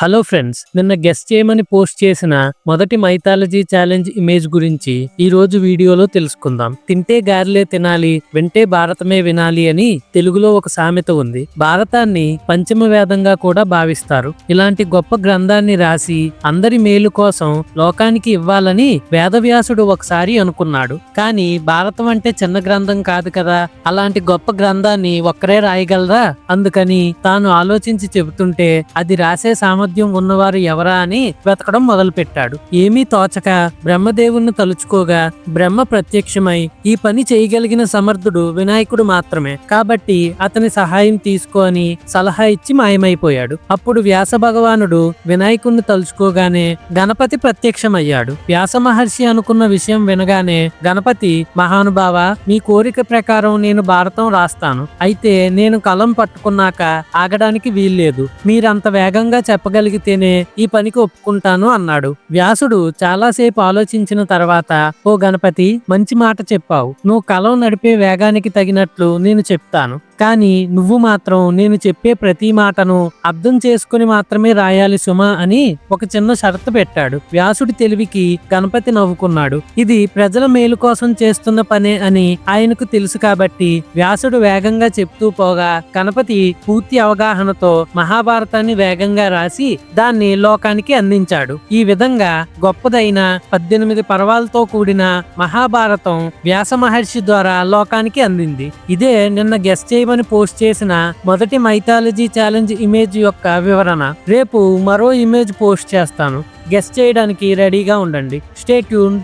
Hello friends నిన్న guest చేయమని post చేసిన మొదటి మైథాలజీ ఛాలెంజ్ ఇమేజ్ గురించి ఈ రోజు వీడియోలో తెలుసుకుందాం. తింటే గారెలే తినాలి వింటే భారతమే వినాలి అని తెలుగులో ఒక సామెత ఉంది. భారతాన్ని పంచమ వేదంగా కూడా భావిస్తారు. ఇలాంటి గొప్ప గ్రంథాన్ని రాసి అందరి మేలు కోసం లోకానికి ఇవ్వాలని వేదవ్యాసుడు ఒకసారి అనుకున్నాడు. కానీ భారతం అంటే చిన్న గ్రంథం కాదు కదా అలాంటి గొప్ప గ్రంథాన్ని ఒక్కరే రాయగలరా? అందుకని తాను ఆలోచించి చెబుతుంటే అది రాసే సామర్థ్యం ఉన్నవారు ఎవరా అని వెతకడం మొదలుపెట్టాడు. ఏమీ తోచక బ్రహ్మదేవుణ్ణి తలుచుకోగా బ్రహ్మ ప్రత్యక్షమై ఈ పని చేయగలిగిన సమర్థుడు వినాయకుడు మాత్రమే. కాబట్టి అతని సహాయం తీసుకొని సలహా ఇచ్చి మాయమైపోయాడు. అప్పుడు వ్యాస భగవానుడు వినాయకుణ్ణి తలుచుకోగానే గణపతి ప్రత్యక్షమయ్యాడు. వ్యాస మహర్షి అనుకున్న విషయం వినగానే గణపతి మహానుభావ మీ కోరిక ప్రకారం నేను భారతం రాస్తాను. అయితే నేను కలం పట్టుకున్నాక ఆగడానికి వీల్లేదు. మీరంత వేగంగా చేయగలిగితేనే ఈ పనికి ఒప్పుకుంటాను అన్నాడు. వ్యాసుడు చాలాసేపు ఆలోచించిన తర్వాత ఓ గణపతి మంచి మాట చెప్పావు. నువ్వు కలం నడిపే వేగానికి తగినట్లు నేను చెప్తాను. కానీ నువ్వు మాత్రం నేను చెప్పే ప్రతి మాటను అర్థం చేసుకుని మాత్రమే రాయాలి సుమా అని ఒక చిన్న షరతు పెట్టాడు. వ్యాసుడి తెలివికి గణపతి నవ్వుకున్నాడు. ఇది ప్రజల మేలు కోసం చేస్తున్న పనే అని ఆయనకు తెలుసు కాబట్టి వ్యాసుడు వేగంగా చెప్తూ పోగా గణపతి పూర్తి అవగాహనతో మహాభారతాన్ని వేగంగా రాసి దాన్ని లోకానికి అందించాడు. ఈ విధంగా గొప్పదైన పద్దెనిమిది పర్వాలతో కూడిన మహాభారతం వ్యాస మహర్షి ద్వారా లోకానికి అందింది. ఇదే నిన్న గెస్ట్ చేయమని పోస్ట్ చేసిన మొదటి మైథాలజీ ఛాలెంజ్ ఇమేజ్ యొక్క వివరణ. రేపు మరో ఇమేజ్ పోస్ట్ చేస్తాను. గెస్ట్ చేయడానికి రెడీగా ఉండండి. Stay tune